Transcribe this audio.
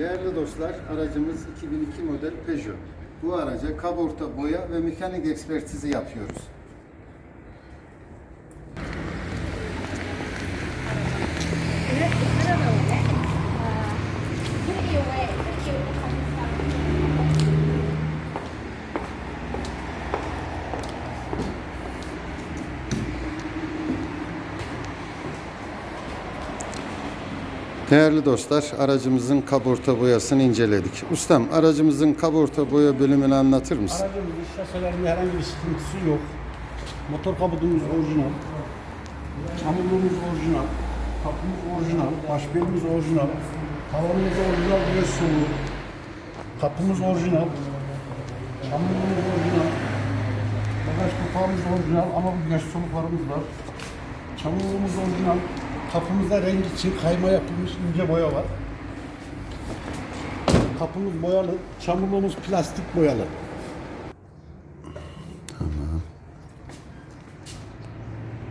Değerli dostlar, aracımız 2002 model Peugeot. Bu araca kaborta boya ve mekanik ekspertizi yapıyoruz. Değerli dostlar, aracımızın kaborta boyasını inceledik. Ustam, aracımızın kaborta boya bölümünü anlatır mısın? Aracımızın şaselerinde herhangi bir sıkıntısı yok. Motor kaputumuz orijinal. Çamurluğumuz orijinal. Kapımız orijinal. Başbelimiz orijinal. Tavanımız orijinal güneş sulu. Kapımız orijinal. Çamurluğumuz orijinal. Bagaj kapağımız orijinal ama bu güneş soluklarımız var. Çamurluğumuz orijinal. Kapımızda renk için kayma yapılmış ince boya var. Kapımız boyalı, çamurluğumuz plastik boyalı.